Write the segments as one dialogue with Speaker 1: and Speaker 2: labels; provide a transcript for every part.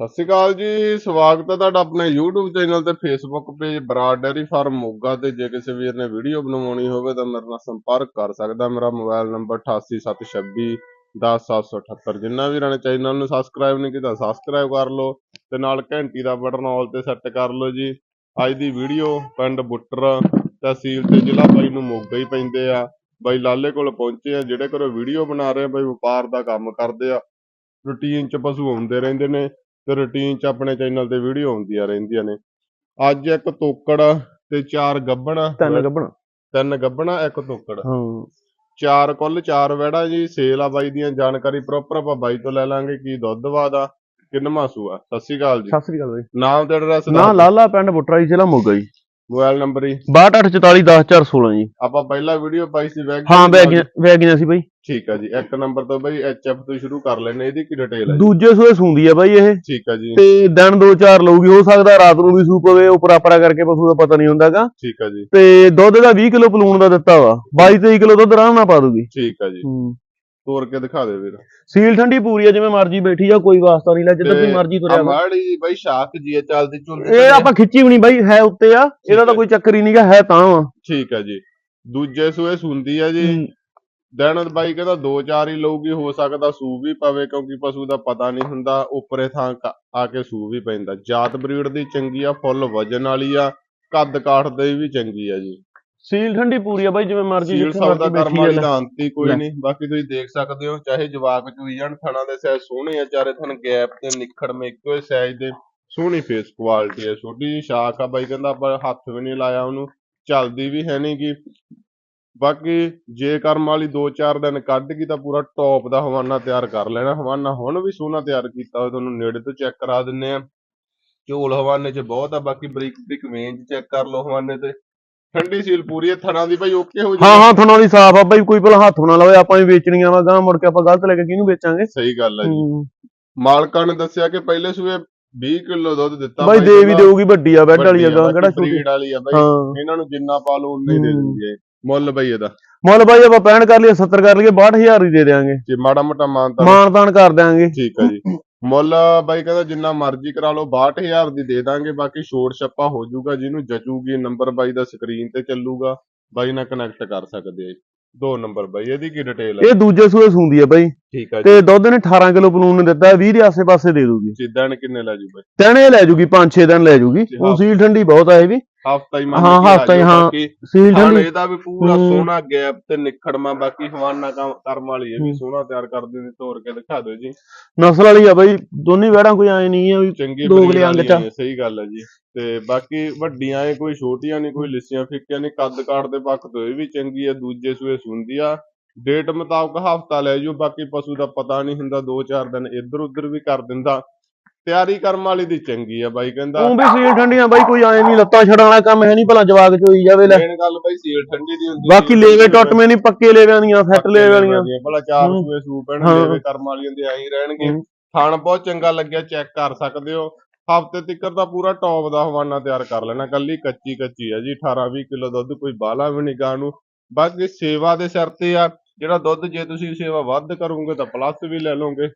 Speaker 1: ਸਤਿ ਸ਼੍ਰੀ ਅਕਾਲ ਜੀ, ਸਵਾਗਤ ਹੈ ਤੁਹਾਡਾ ਆਪਣੇ YouTube ਚੈਨਲ ਤੇ Facebook page Brar dairy farm Moga ਤੇ। ਜੇ ਕਿਸੇ ਵੀਰ ਨੇ ਵੀਡੀਓ ਬਣਵਾਉਣੀ ਹੋਵੇ ਤਾਂ ਮੇਰੇ ਨਾਲ ਸੰਪਰਕ ਕਰ ਸਕਦਾ। ਮੇਰਾ ਮੋਬਾਈਲ ਨੰਬਰ 8876 10778 ਜਿੰਨਾ ਵੀਰਾਂ ਨੇ ਚੈਨਲ ਨੂੰ ਸਬਸਕ੍ਰਾਈਬ ਨਹੀਂ ਕੀਤਾ ਸਬਸਕ੍ਰਾਈਬ ਕਰ ਲਓ ਤੇ ਨਾਲ ਘੰਟੀ ਦਾ ਬਟਨ ਆਲ ਤੇ ਸੈੱਟ ਕਰ ਲਓ ਜੀ। ਅੱਜ ਦੀ ਵੀਡੀਓ ਪਿੰਡ ਬੁੱਟਰ ਤਹਿਸੀਲ ਤੇ ਜ਼ਿਲ੍ਹਾ ਬਾਈ ਨੂੰ ਮੋਗਾ ਹੀ ਪੈਂਦੇ ਆ। ਬਾਈ ਲਾਲੇ ਕੋਲ ਪਹੁੰਚੇ ਆ, ਜਿਹੜੇ ਘਰੋਂ ਵੀਡੀਓ ਬਣਾ ਰਹੇ ਆ, ਬਾਈ ਵਪਾਰ ਦਾ ਕੰਮ ਕਰਦੇ ਆ। ਰੂਟੀਨ ਚ ਪਸ਼ੂ ਆਉਂਦੇ ਰਹਿੰਦੇ ਨੇ। ਤੇ ਰੂਟੀਨ ਚ ਆਪਣੇ ਚੈਨਲ ਤੇ ਵੀਡੀਓ ਆਉਂਦੀਆਂ ਰਹਿੰਦੀਆਂ ਨੇ। ਅੱਜ ਇੱਕ ਤੋਕੜ ਤੇ ਚਾਰ ਗੱਬਣ।
Speaker 2: ਤਿੰਨ ਗੱਭਣ
Speaker 1: ਤਿੰਨ ਗੱਬਣਾ ਇੱਕ ਤੋਕੜ।
Speaker 2: ਹਾਂ।
Speaker 1: ਚਾਰ ਕੁੱਲ ਚਾਰ ਵੜਾ ਜੀ। ਸੇਲ ਆ ਬਾਈ ਦੀਆਂ ਜਾਣਕਾਰੀ ਪ੍ਰੋਪਰ ਆਪਾਂ ਬਾਈ ਤੋਂ ਲੈ ਲਾਂਗੇ ਕੀ ਦੁੱਧ ਵਾਦਾ ਕਿੰਨਵਾਂ ਸੂਆ ਸਤਿ ਸ਼੍ਰੀ ਅਕਾਲ ਜੀ।
Speaker 2: ਸਤਿ ਸ੍ਰੀ ਅਕਾਲ ਬਾਈ।
Speaker 1: ਨਾਮ ਤੇ ਐਡਰੈਸ
Speaker 2: ਨਾ ਲਾਲਾ ਪਿੰਡ ਬੁੱਟਰਾ ਜੀ ਜ਼ਿਲ੍ਹਾ ਮੋਗਾ ਜੀ।
Speaker 1: ਮੋਬਾਈਲ ਨੰਬਰ ਹੀ
Speaker 2: 6284410416 ਜੀ।
Speaker 1: ਆਪਾਂ ਪਹਿਲਾਂ ਵੀਡੀਓ ਪਾਈ ਸੀ ਵੈਗ
Speaker 2: ਹਾਂ ਵੈਗੀਆਂ ਵੈਗੀਆਂ ਸੀ ਬਾਈ।
Speaker 1: ਠੀਕ ਆ ਜੀ ਇੱਕ ਨੰਬਰ ਤੋਂ ਬਾਈ ਐਚਐਫ ਤੋਂ ਸ਼ੁਰੂ ਕਰ ਲੈਨੇ ਇਹਦੀ ਕੀ ਡਿਟੇਲ ਹੈ
Speaker 2: ਦੂਜੇ ਸੂਏ ਸੂੰਦੀ ਆ ਬਾਈ ਇਹ।
Speaker 1: ਠੀਕ ਆ ਜੀ।
Speaker 2: ਤੇ ਦਿਨ ਦੋ ਚਾਰ ਲਊਗੀ ਹੋ ਸਕਦਾ ਰਾਤ ਨੂੰ ਵੀ ਸੂਪ ਪਵੇ ਉਹ ਪਰਾਪਰਾ ਕਰਕੇ ਪਸ਼ੂ ਦਾ ਪਤਾ ਨਹੀਂ ਹੁੰਦਾਗਾ।
Speaker 1: ਠੀਕ ਆ ਜੀ।
Speaker 2: ਤੇ ਦੁੱਧ ਦਾ 20 ਕਿਲੋ ਪਲੂਣ ਦਾ ਦਿੱਤਾ ਵਾ 22 23 ਕਿਲੋ ਦੁੱਧ ਆਰਾਮ ਨਾਲ ਪਾ ਦੂਗੀ।
Speaker 1: ਠੀਕ ਆ ਜੀ। ਤੋੜ ਕੇ ਦਿਖਾ ਦੇ ਵੀਰ।
Speaker 2: ਸੀਲ ਠੰਡੀ ਪੂਰੀ ਆ ਜਿਵੇਂ ਮਰਜ਼ੀ ਬੈਠੀ ਜਾ ਕੋਈ ਵਾਸਤਾ ਨਹੀਂ ਲੈ ਜਿੱਦਾਂ ਤੁਸੀਂ ਮਰਜ਼ੀ ਤੁਰਿਆ ਵਾ।
Speaker 1: ਮਾੜੀ ਜੀ ਬਾਈ ਸ਼ਾਖ ਜੀ ਇਹ ਚੱਲਦੀ ਚੁਲਦੀ
Speaker 2: ਇਹ ਆਪਾਂ ਖਿੱਚੀ ਵੀ ਨਹੀਂ ਬਾਈ ਹੈ ਉੱਤੇ ਆ ਇਹਦਾ ਤਾਂ ਕੋਈ ਚੱਕਰ ਹੀ ਨਹੀਂਗਾ ਹੈ ਤਾਂ ਵਾ।
Speaker 1: ਠੀਕ ਆ ਜੀ। ਦੂਜੇ ਸੂਏ ਸੁੰਦੀ ਆ ਜੀ। ਦਿਨ ਬਾਈ ਕਹਿੰਦਾ ਦੋ ਚਾਰ ਹੀ ਲਊਗੀ ਹੋ ਸਕਦਾ ਸੂ ਵੀ ਪਵੇ ਕਿਉਂਕਿ ਪਸ਼ੂ ਦਾ ਪਤਾ ਨਹੀਂ ਹੁੰਦਾ ਉੱਪਰੇ ਥਾਂ ਆ ਕੇ ਸੂ ਵੀ ਪੈਂਦਾ। ਜਾਤ ਬਰੀਡ ਦੀ ਚੰਗੀ ਆ ਫੁੱਲ ਵਜਨ ਵਾਲੀ ਆ ਕੱਦ ਕਾਠ ਦੇ ਵੀ ਚੰਗੀ ਆ ਜੀ।
Speaker 2: ਸੀਲ ਠੰਡੀ ਪੂਰੀ ਆ ਬਾਈ ਜਿਵੇਂ ਮਰਜ਼ੀ ਜਿੱਥੇ ਮਰਜ਼ੀ ਬੈਠੀ ਆ
Speaker 1: ਹੀ ਕੋਈ। ਨਹੀਂ ਬਾਕੀ ਤੁਸੀਂ ਦੇਖ ਸਕਦੇ ਹੋ ਚਾਹੇ ਜਵਾਕ ਚੋਈ ਜਾਣ ਥਣਾ ਦੇ ਸਾਈਜ਼ ਸੋਹਣੇ ਆ ਚਾਰੇ ਥਣ ਗੈਪ ਤੇ ਨਿਖੜ ਮੇ ਇੱਕੋ ਹੀ ਸਾਈਜ਼ ਦੇ ਸੋਹਣੀ ਫੇਸ ਕੁਆਲਿਟੀ ਆ। ਛੋਟੀ ਜਿਹੀ ਸ਼ਾਖ ਆ ਬਾਈ ਕਹਿੰਦਾ ਆਪਾਂ ਹੱਥ ਵੀ ਨਹੀਂ ਲਾਇਆ ਉਹਨੂੰ ਚੱਲਦੀ ਵੀ ਹੈ ਨੀ ਗੀ। ਬਾਕੀ ਜੇ ਕਰਮ ਵਾਲੀ 2-4 ਦਿਨ ਕੱਢ ਗਈ ਤਾਂ ਪੂਰਾ ਟੌਪ ਦਾ ਹਵਾਨਾ ਤਿਆਰ ਕਰ ਲੈਣਾ। ਹਵਾਨਾ ਹੁਣ ਵੀ ਸੋਹਣਾ ਤਿਆਰ ਕੀਤਾ ਹੋਇਆ ਤੁਹਾਨੂੰ ਨੇੜੇ ਤੋਂ ਚੈੱਕ ਕਰਾ ਦਿੰਨੇ ਆ। ਝੋਲ ਹਵਾਨੇ 'ਚ ਬਹੁਤ ਆ ਬਾਕੀ ਬਰੀਕ ਬਰੀਕ ਵੇਂਜ ਚੈੱਕ ਕਰ ਲਓ ਹਵਾਨੇ ਤੇ। ਠੰਡੀ ਸੀਲ ਪੂਰੀ ਹੈ ਥਣਾ ਦੀ ਬਾਈ ਓਕੇ ਹੋ
Speaker 2: ਹਾਂ ਹਾਂ ਥਣਾ ਦੀ ਸਾਫ਼ ਆ ਬਾਈ ਕੋਈ ਭਲਾ ਹੱਥ ਨਾ ਲਾਵੇ ਆਪਾਂ ਵੀ ਵੇਚਣੀਆਂ ਵਾ ਗਾਂ ਮੁੜ ਕੇ ਆਪਾਂ ਗਲਤ ਲੈ ਕੇ ਕਿਹਨੂੰ ਵੇਚਾਂਗੇ?
Speaker 1: ਸਹੀ ਗੱਲ ਹੈ ਜੀ। ਮਾਲਕਾਂ ਨੇ ਦੱਸਿਆ ਕਿ ਪਹਿਲੇ ਸੂਏ 20 ਕਿਲੋ ਦੁੱਧ ਦਿੱਤਾ
Speaker 2: ਬਾਈ ਦੇ। ਵੀ ਦੇਊਗੀ ਵੱਡੀ ਆ ਬੈੱਡ ਵਾਲੀ ਆ ਗਾਂ ਕਿਹੜਾ ਛੋਟੀ।
Speaker 1: ਵਾਲੀ ਆ ਬਾਈ। ਇਹਨਾਂ ਨੂੰ ਜਿੰਨਾ ਪਾ ਲਓ ਉਨਾ ਹੀ ਦੇ। ਦਿੰਦੀ ਹੈ ਮੁੱਲ ਬਾਈ ਇਹਦਾ।
Speaker 2: ਮੁੱਲ ਬਾਈ ਆਪਾਂ 65 ਕਰ ਲਈਏ 70 ਕਰ ਲਈਏ 62000 ਹੀ ਦੇ ਦੇਾਂਗੇ
Speaker 1: ਜੇ ਮਾੜਾ ਮੋਟਾ ਮਾਨਤਾ
Speaker 2: ਮਾਣ ਤਾਣ ਕਰ ਦਿਆਂਗੇ।
Speaker 1: ਠੀਕ ਹੈ ਜੀ। ਮੁੱਲ ਬਾਈ ਕਹਿੰਦਾ ਜਿੰਨਾ ਮਰਜ਼ੀ ਕਰਾ ਲਓ 62000 ਦੀ ਦੇ ਦਾਂਗੇ ਬਾਕੀ ਛੋੜ ਛੱਪਾ ਹੋ ਜਾਊਗਾ ਜਿਹਨੂੰ ਜਚੂਗੀ ਨੰਬਰ ਬਾਈ ਦਾ ਸਕਰੀਨ ਤੇ ਚੱਲੂਗਾ ਬਾਈ ਨਾਲ ਕਨੈਕਟ ਕਰ ਸਕਦੇ ਆ ਦੋ ਨੰਬਰ ਬਾਈ ਇਹਦੀ ਕੀ ਡਿਟੇਲ ਹੈ
Speaker 2: ਇਹ ਦੂਜੇ ਸੂਏ ਸੂੰਦੀ ਆ ਬਾਈ।
Speaker 1: ਠੀਕ ਹੈ ਜੀ।
Speaker 2: ਤੇ ਦੁੱਧ ਨੇ 18 ਕਿਲੋ ਪਲੂਨ ਨੇ ਦਿੱਤਾ 20 ਦੇ ਆਸੇ ਪਾਸੇ ਦੇ ਦੂਗੀ
Speaker 1: ਜਿੱਦਾਂ ਕਿੰਨੇ ਲੈ ਜੂ ਬਾਈ?
Speaker 2: ਤੈਨੇ ਲੈ ਜੂਗੀ 5-6 ਦਿਨ ਲੈ ਜੂਗੀ।
Speaker 1: ਜੀ,
Speaker 2: ਉਹ ਸੀਲ ਠੰਡੀ ਬਹੁਤ ਆ ਇਹ ਵੀ।
Speaker 1: ਹਫਤਾ ਹੀ
Speaker 2: ਹਾਂ, ਹਫ਼ਤਾ ਹੀ, ਹਾਂ। ਸੀਲ
Speaker 1: ਹਾਂ
Speaker 2: ਠੰਡੀ
Speaker 1: ਇਹਦਾ ਵੀ ਪੂਰਾ
Speaker 2: ਹੂੰ।
Speaker 1: ਸੋਹਣਾ ਗੈਪ ਤੇ ਨਿਖੜਮਾ ਬਾਕੀ ਹਵਾਨਾ ਕੰਮ ਕਰਮ ਵਾਲੀ ਇਹ ਵੀ
Speaker 2: ਹੂੰ।
Speaker 1: ਸੋਹਣਾ ਤਿਆਰ ਕਰ ਦਿੰਦੀ ਤੋੜ ਕੇ ਦਿਖਾ ਦਿਓ ਜੀ
Speaker 2: ਨਸਲ ਵਾਲੀ ਆ ਬਾਈ ਦੋਨੀ ਵੈੜਾਂ ਕੋਈ ਐ ਨਹੀਂ ਆ ਵੀ
Speaker 1: ਚੰਗੀ breed
Speaker 2: ਅੰਗ ਚ।
Speaker 1: ਨੇ, ਸਹੀ ਗੱਲ ਹੈ ਜੀ ਤੇ ਬਾਕੀ ਵੱਡੀਆਂ ਇਹ ਕੋਈ ਛੋਟੀਆਂ ਨਹੀਂ ਕੋਈ ਲਿੱਸੀਆਂ ਫਿੱਕੀਆਂ ਨਹੀਂ ਕੱਦ ਕਾਠ ਦੇ ਪੱਖ ਤੋਂ ਇਹ ਵੀ ਚੰਗੀ ਆ ਦੂਜੇ ਸੂਏ ਸੁੰਦੀ ਆ ਡੇਟ ਮੁਤਾਬਕ ਹਫਤਾ ਲੈ ਜਾਓ ਬਾਕੀ ਪਸ਼ੂ ਦਾ ਪਤਾ ਨਹੀਂ ਹੁੰਦਾ 2-4 ਦਿਨ ਇੱਧਰ ਉੱਧਰ ਵੀ ਕਰ ਦਿੰਦਾ ਤਿਆਰੀ ਕਰਮ ਵਾਲੀ ਦੀ ਚੰਗੀ ਆ ਬਾਈ ਕਹਿੰਦਾ
Speaker 2: ਤੂੰ ਵੀ ਸੀਲ ਠੰਡੀਆਂ ਬਾਈ ਕੋਈ ਐ ਨਹੀਂ ਲੱਤਾਂ ਛੜਾਣ ਵਾਲਾ ਕੰਮ ਹੈ ਨਹੀਂ ਭਲਾ ਜਵਾਕ ਚੋਈ ਜਾਵੇ ਲੈ
Speaker 1: ਮੇਨ ਗੱਲ ਬਾਈ ਸੀਲ ਠੰਡੀ ਦੀ ਹੁੰਦੀ
Speaker 2: ਬਾਕੀ ਲੇਵੇ ਟੁੱਟਵੇਂ ਨਹੀਂ ਪੱਕੇ ਲੇਵਿਆਂ ਦੀਆਂ ਸੈੱਟ ਲੇਵੇ ਵਾਲੀਆਂ
Speaker 1: ਭਲਾ ਚਾਰ। ਸੂਏ ਸੂ ਪੈਣ
Speaker 2: ਹਾਂ।
Speaker 1: ਲੇਵੇ ਕਰਮ ਵਾਲੀਆਂ ਦੇ ਆਈ ਰਹਿਣਗੇ। ਥਣ ਬਹੁਤ ਚੰਗਾ ਲੱਗਿਆ ਚੈੱਕ ਕਰ ਸਕਦੇ ਹੋ ਹਫ਼ਤੇ ਤੱਕ ਦਾ ਪੂਰਾ ਟੌਪ ਦਾ ਹਵਾਨਾ ਤਿਆਰ ਕਰ ਲੈਣਾ ਕੱਲੀ ਕੱਚੀ ਕੱਚੀ ਆ ਜੀ 18 20 ਕਿਲੋ ਦੁੱਧ ਕੋਈ ਬਾਲਾ ਵੀ ਨਹੀਂ ਗਾਂ ਨੂੰ ਬਾਕੀ ਸੇਵਾ ਦੇ ਸਿਰ ਤੇ ਆ ਜਿਹੜਾ ਦੁੱਧ ਜੇ ਤੁਸੀਂ ਸੇਵਾ ਵੱਧ ਕਰੋਗੇ ਤਾਂ ਪਲੱਸ ਵੀ ਲੈ ਲਓਗੇ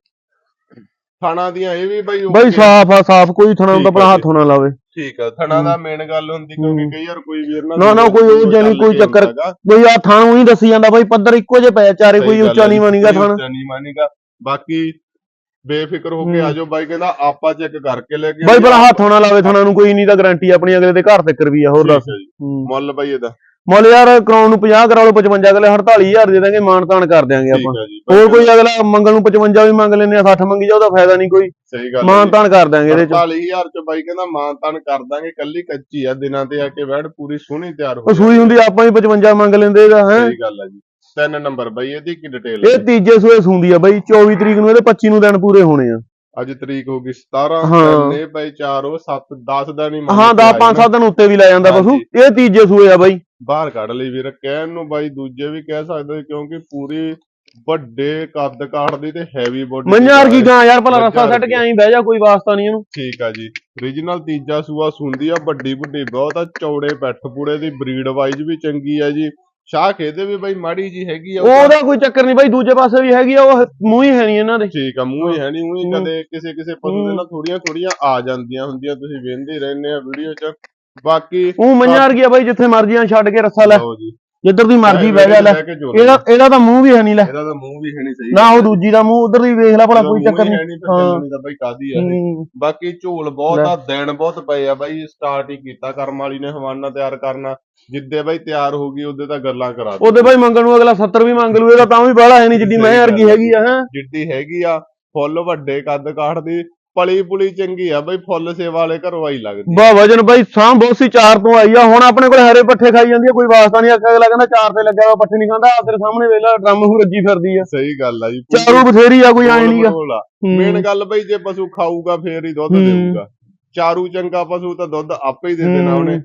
Speaker 1: ਥਣਾ ਦੀਆਂ ਇਹ ਵੀ ਬਾਈ
Speaker 2: ਬਾਈ
Speaker 1: okay
Speaker 2: ਸਾਫ਼ ਆ ਸਾਫ਼ ਕੋਈ ਥਣਾ
Speaker 1: ਠੀਕ
Speaker 2: ਦਾ
Speaker 1: ਆ
Speaker 2: ਭਲਾ
Speaker 1: ਜੀ।
Speaker 2: ਹੱਥੋਂ ਨਾ ਲਾਵੇ
Speaker 1: ਠੀਕ ਆ ਥਣਾ ਦਾ ਮੇਨ ਗੱਲ ਹੁੰਦੀ ਕਿਉਂਕਿ। ਕਈ ਵਾਰ ਕੋਈ ਵੀਰ
Speaker 2: ਨਾ, ਨਾ, ਕੋਈ ਉਹ ਨਹੀਂ, ਕੋਈ ਚੱਕਰ- ਕੋਈ ਆ ਥਾਂ ਉਹੀ ਦੱਸੀ ਜਾਂਦਾ ਬਾਈ ਪੱਧਰ ਇੱਕੋ ਜਿਹੇ ਪਏ ਚਾਰੇ ਕੋਈ ਉੱਚਾ ਨਹੀਂ ਮੰਨੀਗਾ ਥਣ
Speaker 1: ਉੱਚਾ ਨਹੀਂ ਮੰਨੀਗਾ ਬਾਕੀ ਬੇਫਿਕਰ ਹੋ ਕੇ
Speaker 2: ਹੂੰ।
Speaker 1: ਆਜੋ ਬਾਈ ਕਹਿੰਦਾ ਆਪਾਂ ਚੈੱਕ ਕਰਕੇ ਲੈ ਕੇ
Speaker 2: ਬਾਈ ਭਲਾ
Speaker 1: ਆਈਏ,
Speaker 2: ਹੱਥੋਂ ਨਾ ਲਾਵੇ ਥਣਾ ਨੂੰ ਕੋਈ ਨਹੀਂ ਤਾਂ ਗਾਰੰਟੀ ਆਪਣੀ ਅਗਲੇ ਦੇ ਘਰ ਤੱਕ ਵੀ ਆ ਹੋਰ
Speaker 1: ਠੀਕ
Speaker 2: ਦੱਸ
Speaker 1: ਹੈ ਜੀ।
Speaker 2: ਹੂੰ।
Speaker 1: ਮੁੱਲ ਬਾਈ ਇਹਦਾ
Speaker 2: ਮੁੱਲ ਯਾਰ ਕਰਾਉਣ ਨੂੰ 50 ਕਰਾ ਲਓ 55 ਅਗਲੇ 48000 ਦੇ ਦਾਂਗੇ ਮਾਨ ਤਾਨ ਕਰ ਦਿਆਂਗੇ ਆਪਾਂ। ਹੋਰ ਕੋਈ ਅਗਲਾ ਮੰਗਣ ਨੂੰ 55 ਵੀ ਮੰਗ ਲੈਨੇ ਆ 60 ਮੰਗੀ ਜਾ ਉਹਦਾ ਫਾਇਦਾ ਨਹੀਂ ਕੋਈ।
Speaker 1: ਸਹੀ ਗੱਲ
Speaker 2: ਮਾਨ ਤਾਨ ਕਰ ਦਿਆਂਗੇ ਇਹਦੇ ਚ।
Speaker 1: 45000 ਚ ਬਾਈ ਕਹਿੰਦਾ ਮਾਨ ਤਾਨ ਕਰ ਦਾਂਗੇ ਕੱਲੀ ਕੱਚੀ ਆ ਦਿਨਾਂ ਤੇ ਆ ਕੇ ਵੈੜ ਪੂਰੀ ਸੋਹਣੀ ਤਿਆਰ ਹੋ
Speaker 2: ਉਹ ਸੂਈ ਹੁੰਦੀ ਆਪਾਂ ਹੀ 55 ਮੰਗ ਲੈਂਦੇ ਇਹਦਾ ਹੈ।
Speaker 1: ਸਹੀ ਗੱਲ ਹੈ ਜੀ। ਤਿੰਨ ਨੰਬਰ ਬਾਈ ਇਹਦੀ ਕੀ ਡਿਟੇਲ
Speaker 2: ਇਹ ਤੀਜੇ ਸੂਏ ਸੁੰਦੀ ਆ ਬਾਈ 24 ਤਰੀਕ ਨੂੰ ਇਹਦੇ 25 ਨੂੰ ਦਿਨ ਪੂਰੇ ਹੋਣੇ ਆ।
Speaker 1: ਅੱਜ ਤਰੀਕ ਹੋ ਗਈ 17
Speaker 2: ਹਾਂ।
Speaker 1: ਤਿੰਨ ਇਹ ਬਾਈ 4 ਉਹ 7 10 ਦਾ ਨਹੀਂ
Speaker 2: ਹਾਂ 10 5 7 ਦਿਨ ਉੱਤੇ ਵੀ ਲੈ ਜਾਂਦਾ ਪਸ਼ੂ। ਇਹ ਤੀਜੇ ਸੂਏ ਆ ਬਾਈ।
Speaker 1: ਬਾਹਰ ਕੱਢ ਲਈ ਵੀਰ ਕਹਿਣ ਨੂੰ ਬਾਈ ਦੂਜੇ ਵੀ ਕਹਿ ਸਕਦੇ ਕਿਉਂਕਿ ਪੂਰੀ ਵੱਡੇ ਕੱਦ ਕਾਠ ਦੀ ਤੇ ਹੈਵੀ ਬੋਡੀ
Speaker 2: ਮੰਝਾਰ ਕੀ ਗਾਂ ਯਾਰ ਭਲਾ ਰਸਾ ਸੱਟ ਕੇ। ਐਂ ਬਹਿ ਜਾ ਕੋਈ ਵਾਸਤਾ ਨਹੀਂ ਇਹਨੂੰ।
Speaker 1: ਠੀਕ ਆ ਜੀ। ਰੀਜਨਲ ਤੀਜਾ ਸੂਆ ਸੁੰਦੀ ਆ ਵੱਡੀ ਵੱਡੀ ਬਹੁਤ ਆ ਚੌੜੇ ਪੈਠ ਪੂੜੇ ਦੀ ਬਰੀਡ ਵਾਈਜ਼ ਵੀ ਚੰਗੀ ਆ ਜੀ। ਸ਼ਾਖ ਇਹਦੇ ਵੀ ਬਾਈ ਮਾੜੀ ਜੀ ਹੈਗੀ ਆ
Speaker 2: ਉਹਦਾ ਕੋਈ ਚੱਕਰ ਨਹੀਂ ਬਾਈ ਦੂਜੇ ਪਾਸੇ ਵੀ ਹੈਗੀ ਆ ਉਹ ਮੂੰਹ ਹੀ ਹੈ ਨਹੀਂ ਇਹਨਾਂ ਦੇ।
Speaker 1: ਠੀਕ ਆ ਮੂੰਹ ਹੀ ਹੈ ਨਹੀਂ ਉਹੀ
Speaker 2: ਹੂੰ।
Speaker 1: ਕਦੇ ਕਿਸੇ ਕਿਸੇ ਪਸ਼ੂ ਦੇ ਨਾਲ ਥੋੜੀਆਂ ਥੋੜੀਆਂ ਆ ਜਾਂਦੀਆਂ ਹੁੰਦੀਆਂ ਤੁਸੀਂ ਵੇਖਦੇ ਰਹਿੰਦੇ ਆ ਵੀਡੀਓ 'ਚ। ਬਾਕੀ
Speaker 2: ਉਹ ਮੰਝਾਰ ਗਿਆ ਬਾਈ ਜਿੱਥੇ ਮਰਜ਼ੀਆਂ ਛੱਡ ਕੇ ਰੱਸਾ ਲੈ।
Speaker 1: ਲਓ ਜੀ।
Speaker 2: ਜਿੱਧਰ ਦੀ ਮਰਜ਼ੀ ਬਹਿ ਜਾ ਲੈ। ਇਹਦਾ ਇਹਦਾ ਤਾਂ ਮੂੰਹ ਵੀ ਹੈ ਨਹੀਂ ਲੈ।
Speaker 1: ਇਹਦਾ ਤਾਂ ਮੂੰਹ ਵੀ ਹੈ ਨਹੀਂ ਸਹੀ।
Speaker 2: ਨਾ ਉਹ ਦੂਜੀ ਦਾ ਮੂੰਹ ਉਧਰ ਦੀ ਵੇਖ ਲੈ ਭਲਾ ਕੋਈ ਚੱਕਰ ਨਹੀਂ।
Speaker 1: ਹੈ ਬਾਈ ਕਾਦੀ ਆ। ਬਾਕੀ ਝੋਲ ਬਹੁਤ। ਆ ਦਿਨ ਬਹੁਤ ਪਏ ਆ ਬਾਈ ਸਟਾਰਟ ਹੀ ਕੀਤਾ ਕਰਮ ਵਾਲੀ ਨੇ ਹਵਾਨਾ ਤਿਆਰ ਕਰਨਾ। ਜਿੱਦੇ ਬਾਈ ਤਿਆਰ ਹੋ ਗਈ ਉਹਦੇ ਤਾਂ ਗੱਲਾਂ ਕਰਾ ਦੇ
Speaker 2: ਉਹਦੇ ਬਾਈ ਮੰਗਣ ਨੂੰ ਅਗਲਾ 70 ਵੀ ਮੰਗ ਲੂ ਇਹਦਾ ਤਾਂ ਵੀ ਬਾਹਲਾ ਹੈ ਨਹੀਂ ਜਿੱਡੀ ਮੈਂ ਵਰਗੀ ਹੈਗੀ ਆ ਹੈ।
Speaker 1: ਜਿੱਡੀ ਹੈਗੀ ਆ ਫੁੱਲ ਵੱਡੇ ਕੱਦ ਕਾਠ ਦੀ ਪਲੀ ਪੁਲੀ ਚੰਗੀ ਆ ਬਾਈ ਫੁੱਲ ਸੇਵਾ ਵਾਲੇ ਘਰੋਂ ਆਈ ਲੱਗਦੀ
Speaker 2: ਬਾ ਵਜਨ ਬਾਈ ਸਾਂ ਬਹੁਤ ਸੀ ਚਾਰ ਤੋਂ ਆਈ ਆ। ਹੁਣ ਆਪਣੇ ਕੋਲ ਹਰੇ ਪੱਠੇ ਖਾਈ ਜਾਂਦੀ ਆ ਕੋਈ ਵਾਸਤਾ ਨਹੀਂ। ਆਖਿਆ ਅਗਲਾ ਕਹਿੰਦਾ ਚਾਰ ਤੇ ਲੱਗਿਆ ਵਾ ਪੱਠੇ ਨਹੀਂ ਖਾਂਦਾ। ਤੇਰੇ ਸਾਹਮਣੇ ਵੇਲਾ ਡਰਮ ਹੂ ਰੱਜੀ ਫਿਰਦੀ ਆ।
Speaker 1: ਸਹੀ ਗੱਲ ਆ ਜੀ
Speaker 2: ਚਾਰੂ ਬਥੇਰੀ ਆ ਕੋਈ ਆਏ ਨਹੀਂਗਾ
Speaker 1: ਮੇਨ ਗੱਲ ਬਈ ਜੇ ਪਸ਼ੂ ਖਾਊਗਾ ਫੇਰ ਹੀ ਦੁੱਧ। ਦੇਊਗਾ। ਚਾਰੂ ਚੰਗਾ ਪਸ਼ੂ ਤਾਂ ਦੁੱਧ ਆਪੇ ਹੀ ਦੇ ਦੇਣਾ ਉਹਨੇ।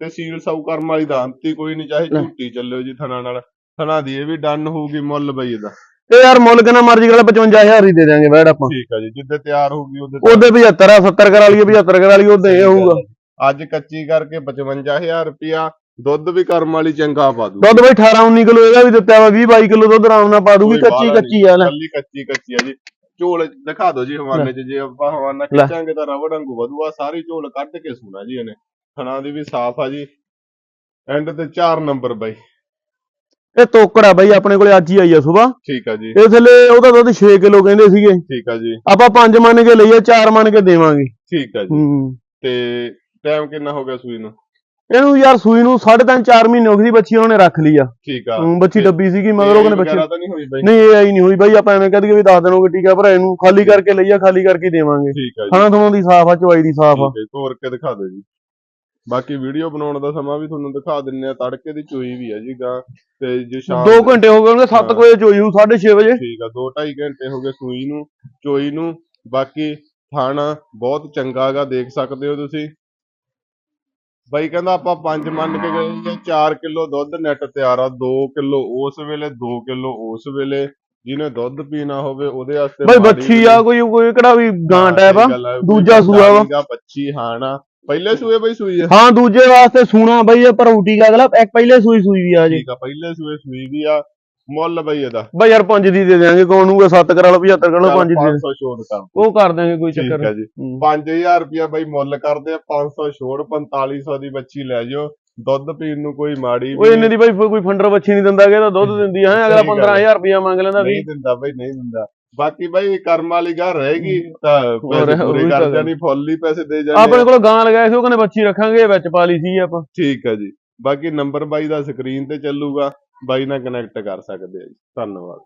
Speaker 1: ਤੇ ਸੀਲ ਸਾਊ ਕਰਮ ਵਾਲੀ ਦਾ ਅੰਤੀ ਕੋਈ ਨਹੀਂ ਚਾਹੇ। ਝੂਟੀ ਚੱਲਿਓ ਜੀ ਥਣਾ ਨਾਲ। ਥਣਾ ਦੀ ਇਹ ਵੀ ਡਨ ਹੋਊਗੀ ਮੁੱਲ ਬਈ ਇਹਦਾ।
Speaker 2: ਇਹ ਯਾਰ ਮੁੱਲ ਕਿੰਨਾ ਮਰਜ਼ੀ ਕਰ 55000 ਹੀ ਦੇ ਦਿਆਂਗੇ ਬੈੜ ਆਪਾਂ।
Speaker 1: ਠੀਕ ਆ ਜੀ ਜਿੱਦੇ ਤਿਆਰ ਹੋਊਗੀ ਉਹਦੇ
Speaker 2: ਉਹਦੇ 75 ਆ 70 ਕਰਾ ਲਈਏ 75 ਕਰਾ ਲਈਏ ਉਹਦੇ ਇਹ ਹੋਊਗਾ।
Speaker 1: ਅੱਜ ਕੱਚੀ ਕਰਕੇ 55000 ਰੁਪਿਆ ਦੁੱਧ ਵੀ ਕਰਮ ਵਾਲੀ ਚੰਗਾ ਪਾ ਦੂ
Speaker 2: ਦੁੱਧ ਬਾਈ 18 19 ਕਿਲੋ ਇਹਦਾ ਵੀ ਦਿੱਤਾ ਵਾ 20 22 ਕਿਲੋ ਦੁੱਧ ਆਰਾਮ ਨਾਲ ਪਾ ਦੂਗੀ ਕੱਚੀ ਕੱਚੀ ਆ ਲੈ
Speaker 1: ਕੱਲੀ ਕੱਚੀ ਕੱਚੀ ਆ ਜੀ। ਝੋਲ ਦਿਖਾ ਦਿਓ ਜੀ ਹਵਾਨੇ 'ਚ ਜੇ ਆਪਾਂ ਹਵਾਨਾ। ਖਿੱਚਾਂਗੇ ਤਾਂ ਰਬੜ ਵਾਂਗੂ ਵਧੂਆ ਸਾਰੀ ਝੋਲ ਕੱਢ ਕੇ ਸੁਣਾ ਜੀ ਇਹਨੇ। ਥਣਾ ਦੀ ਵੀ ਸਾਫ਼ ਆ ਜੀ। ਐਂਡ ਤੇ 4 ਨੰਬਰ ਬਾਈ।
Speaker 2: ਇਹ ਤੋਕੜਾ ਬਾਈ ਆਪਣੇ ਕੋਲੇ ਅੱਜ ਹੀ ਆਈ ਆ ਸਵੇਰ।
Speaker 1: ਠੀਕ ਆ ਜੀ।
Speaker 2: ਇਹ ਥੱਲੇ ਉਹਦਾ ਦੁੱਧ 6 ਕਿਲੋ ਕਹਿੰਦੇ ਸੀਗੇ।
Speaker 1: ਠੀਕ ਆ ਜੀ।
Speaker 2: ਆਪਾਂ 5 ਮੰਨ ਕੇ ਲਈਏ 4 ਮੰਨ ਕੇ ਦੇਵਾਂਗੇ।
Speaker 1: ਠੀਕ ਆ ਜੀ।
Speaker 2: ਹੂੰ।
Speaker 1: ਤੇ ਟਾਈਮ ਕਿੰਨਾ ਹੋ ਗਿਆ ਸੂਈ ਨੂੰ?
Speaker 2: ਇਹਨੂੰ ਯਾਰ ਸੂਈ ਨੂੰ 3.5 4 ਮਹੀਨੇ ਹੋ ਗਏ ਸੀ ਬੱਚੀ ਉਹਨੇ ਰੱਖ ਲਈ ਆ।
Speaker 1: ਠੀਕ ਆ।
Speaker 2: ਬੱਚੀ ਡੱਬੀ ਸੀਗੀ ਮਗਰ ਉਹਨੇ ਬੱਚੀ
Speaker 1: ਨਹੀਂ ਹੋਈ ਬਾਈ?
Speaker 2: ਨਹੀਂ ਇਹ ਆਈ ਨਹੀਂ ਹੋਈ ਬਾਈ ਆਪਾਂ ਐਵੇਂ ਕਹਦੇ ਵੀ 10 ਦਿਨ ਹੋ ਗਏ ਟੀਕਾ ਭਰਾ ਇਹਨੂੰ। ਖਾਲੀ ਕਰਕੇ ਲਈਆ ਖਾਲੀ ਕਰਕੇ ਦੇਵਾਂਗੇ।
Speaker 1: ਠੀਕ ਆ ਜੀ।
Speaker 2: ਖਾਣਾ ਤੁਹਾਨੂੰ ਦੀ ਸਾਫ਼ ਆ ਚਵਾਈ ਦੀ ਸਾਫ਼ ਆ।
Speaker 1: ਠੀਕ ਹੈ ਜੀ, ਤੋਰ ਕੇ ਦਿਖਾ ਦਿਓ ਜੀ। ਬਾਕੀ ਵੀਡੀਓ ਬਣਾਉਣ ਦਾ ਸਮਾਂ ਵੀ ਤੁਹਾਨੂੰ ਦਿਖਾ ਦਿੰਨੇ ਆ ਤੜਕੇ ਦੀ ਚੋਈ ਵੀ ਹੈ ਜੀ ਗਾਂ ਤੇ ਜੇ ਸ਼ਾਮ
Speaker 2: 2 ਘੰਟੇ ਹੋ ਗਏ ਉਹਨੇ 7
Speaker 1: ਹਾਂ।
Speaker 2: ਵਜੇ ਚੋਈ ਹੂ 6:30 ਵਜੇ।
Speaker 1: ਠੀਕ ਆ 2.5 ਘੰਟੇ ਹੋ ਗਏ ਸੂਈ ਨੂੰ ਚੋਈ ਨੂੰ। ਬਾਕੀ ਥਾਣਾ ਬਹੁਤ ਚੰਗਾ ਗਾ ਦੇਖ ਸਕਦੇ ਹੋ ਤੁਸੀਂ। ਬਾਈ ਕਹਿੰਦਾ ਆਪਾਂ 5 ਮੰਨ ਕੇ ਗਏ ਜੇ 4 ਕਿਲੋ ਦੁੱਧ ਨੈਟ ਤਿਆਰ ਆ 2 ਕਿਲੋ ਉਸ ਵੇਲੇ 2 ਕਿਲੋ ਉਸ ਵੇਲੇ। ਜਿਹਨੇ ਦੁੱਧ ਪੀਣਾ ਹੋਵੇ ਉਹਦੇ ਵਾਸਤੇ
Speaker 2: ਬਾਈ ਬੱਚੀ ਆ ਕੋਈ ਕੋਈ ਕਿਹੜਾ ਵੀ ਗਾਂ ਟਾਈਪ ਆ ਦੂਜਾ ਸੂਆ ਵਾ।
Speaker 1: ਬੱਚੀ ਹਾਣਾ। ਪਹਿਲੇ ਸੂਏ ਬਈ ਸੂਈ ਆ।
Speaker 2: ਹਾਂ ਦੂਜੇ ਵਾਸਤੇ ਸੂਣਾ ਬਾਈ ਇਹ ਪਰ ਉਟੀ ਅਗਲਾ ਇੱਕ ਪਹਿਲੇ ਸੂਈ ਸੂਈ ਵੀ ਆ ਜੀ।
Speaker 1: ਠੀਕ ਆ ਪਹਿਲੇ ਸੂਏ ਸੂਈ ਵੀ ਆ ਮੁੱਲ ਬਈ ਇਹਦਾ।
Speaker 2: ਬਾਈ ਯਾਰ 5 ਦੀ ਦੇ ਦੇਾਂਗੇ ਕੌਣ ਨੂਗਾ 7 ਕਰਾ ਲਓ 75 ਕਰਾ ਲਓ 5 ਦੀ ਦੇ
Speaker 1: 500 ਛੋੜ ਕਰ।
Speaker 2: ਉਹ ਕਰ ਦਾਂਗੇ ਕੋਈ ਚੱਕਰ
Speaker 1: ਠੀਕ ਆ ਜੀ।
Speaker 2: ਹੂੰ।
Speaker 1: 5000 ਰੁਪਇਆ ਬਈ ਮੁੱਲ ਕਰਦੇ ਆ 500 ਛੋੜ 4500 ਦੀ ਬੱਚੀ ਲੈ ਜਾਓ। ਦੁੱਧ ਪੀਣ ਨੂੰ ਕੋਈ ਮਾੜੀ
Speaker 2: ਉਹ ਇੰਨੇ ਦੀ ਬਾਈ ਕੋਈ ਫੰਡਰ ਬੱਚੀ ਨਹੀਂ ਦਿੰਦਾ ਕਿ ਤਾਂ ਦੁੱਧ ਦਿੰਦੀ ਹੈਂ, ਅਗਲਾ
Speaker 1: ਸਹੀ ਗੱਲ ਆ।
Speaker 2: 15000 ਰੁਪਇਆ ਮੰਗ ਲੈਂਦਾ ਵੀ
Speaker 1: ਨਹੀਂ ਦਿੰਦਾ ਬਈ ਨਹੀਂ ਦਿੰਦਾ। ਬਾਕੀ ਬਈ ਕਰਮ ਵਾਲੀ ਗੱਲ ਰਹੇਗੀ ਤਾਂ ਪੈਸੇ ਪੂਰੇ ਕਰ ਜਾਣੀ ਫੁੱਲ ਹੀ ਪੈਸੇ ਦੇ ਜਾਣੇ
Speaker 2: ਆਪਣੇ ਕੋਲ ਗਾਂ ਲਗਾਇਆ ਸੀ ਉਹ ਕਹਿੰਦੇ ਬੱਚੀ ਰੱਖਾਂਗੇ ਵਿੱਚ ਪਾ ਲਈ ਸੀ ਆਪਾਂ।
Speaker 1: ਠੀਕ ਆ ਜੀ। ਬਾਕੀ ਨੰਬਰ ਬਾਈ ਦਾ ਸਕਰੀਨ ਤੇ ਚੱਲੂਗਾ ਬਾਈ ਨਾਲ ਕਨੈਕਟ ਕਰ ਸਕਦੇ ਆ ਜੀ। ਧੰਨਵਾਦ।